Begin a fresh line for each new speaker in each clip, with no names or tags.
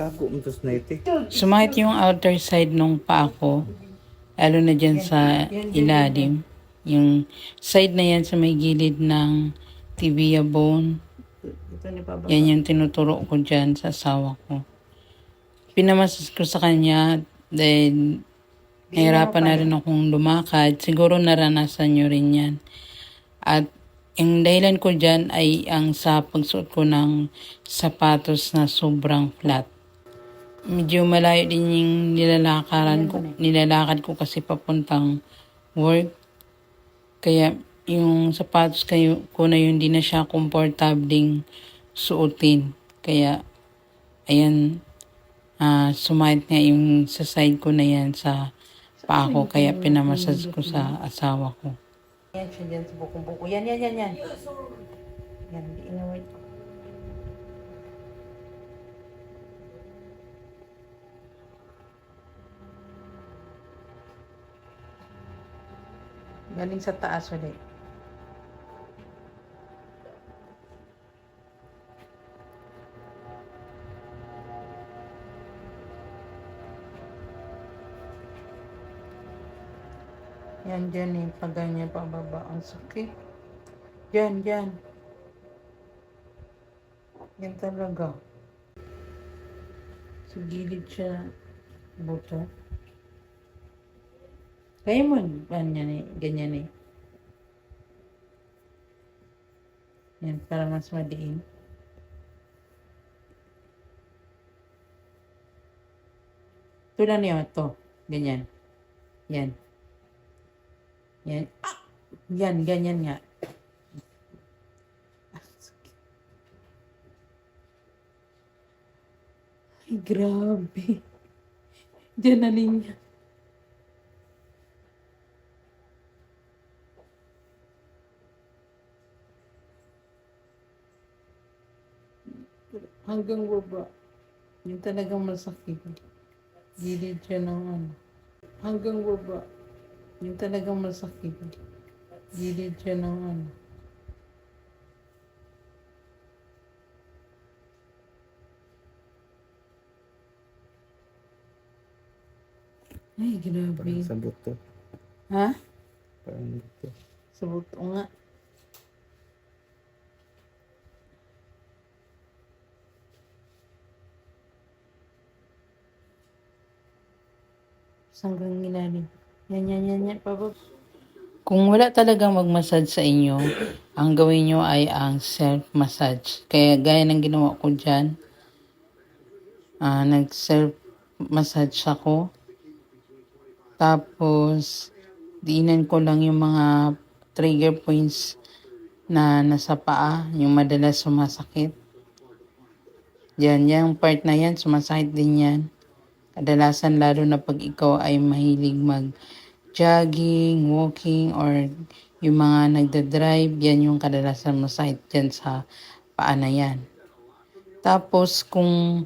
Tago mo tos na ito.
Sumakit yung outer side nung paa ko. Lalo na dyan sa ilalim. Yung side na yan sa may gilid ng tibia bone. Yan yung tinuturo ko dyan sa asawa ko. Pinamasas ko sa kanya dahil nahirapan na rin akong lumakad. Siguro naranasan nyo rin yan. At ang dahilan ko dyan ay ang sa pagsuot ko ng sapatos na sobrang flat. Medyo malayo din yung nilalakaran ko, nilalakad ko kasi papuntang work. Kaya yung sapatos kayo, ko na yun, di na siya komportabling suotin. Kaya, ayan, ah sumahit nga yung sa side ko na yan sa paa ko. Kaya pinamasas ko sa asawa ko.
Yan siya dyan sa bukong buko. Yan, yan, yan, yan. Yan, inawit. Galing sa taas ulit. Yan, dyan eh. Pag ganyan pababa. Ang sakit. Dyan, dyan. Yan talaga. Sa gilid siya. Buto. Kaya mo, ganyan eh. Ganyan eh. Yan, para mas madiin. Tulad niyo ito. Ganyan. Yan. Yan. Ah! Yan, ganyan nga. Ay, grabe. Diyan na niya. Hanggang baba. Yung talagang masakit. Gilid siya ng ano. Hanggang baba. Yung talagang masakit. Gilid siya ng ano. Ay, grabe.
Sa buto.
Ha?
Parang buto.
Sa buto nga. Hanggang ilalim. Yan, yan, yan, yan. Pabab. Kung wala talagang mag-massage sa inyo, ang gawin nyo ay ang self-massage. Kaya gaya ng ginawa ko dyan, ah nag-self-massage ako. Tapos, diinan ko lang yung mga trigger points na nasa paa, yung madalas sumasakit. Yan, yung part na yan, sumasakit din yan. Kadalasan lalo na pag ikaw ay mahilig mag jogging, walking, or yung mga nagda-drive, yan yung kadalasan masakit dyan sa paa na yan. Tapos kung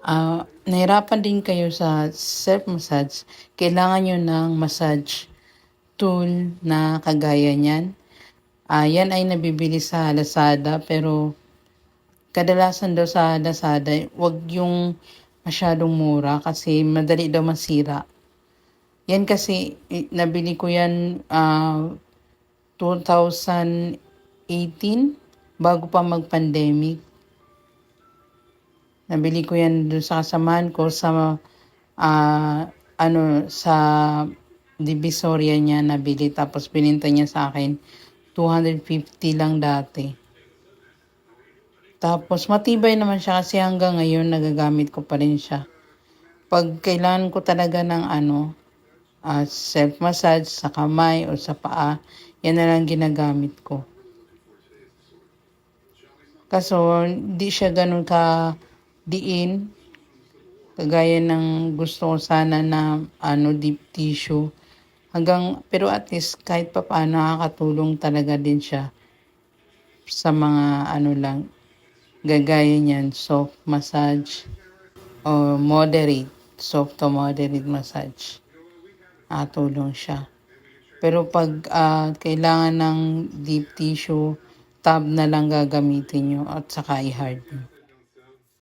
ah nahirapan din kayo sa self-massage, kailangan nyo ng massage tool na kagaya niyan. Ah, yan ay nabibili sa Lazada pero kadalasan daw sa Lazada, wag yung masyadong mura kasi madali daw masira. Yan kasi nabili ko yan ah 2018 bago pa mag-pandemic. Nabili ko yan doon sa kasamahan ko sa ah, ano sa Divisoria niya nabili tapos bininta niya sa akin 250 lang dati. Tapos matibay naman siya kasi hanggang ngayon nagagamit ko pa rin siya. Pag kailangan ko talaga ng ano, ah, self-massage sa kamay o sa paa, yan na lang ginagamit ko. Kaso, di siya ganun ka diin. Kagaya ng gusto ko sana na ano, deep tissue. Hanggang, pero at least kahit pa paano nakakatulong talaga din siya sa mga ano lang, gagaya niyan, soft massage or moderate, soft to moderate massage. Nakatulong siya. Pero pag ah, kailangan ng deep tissue, tab na lang gagamitin nyo at saka i-hard nyo.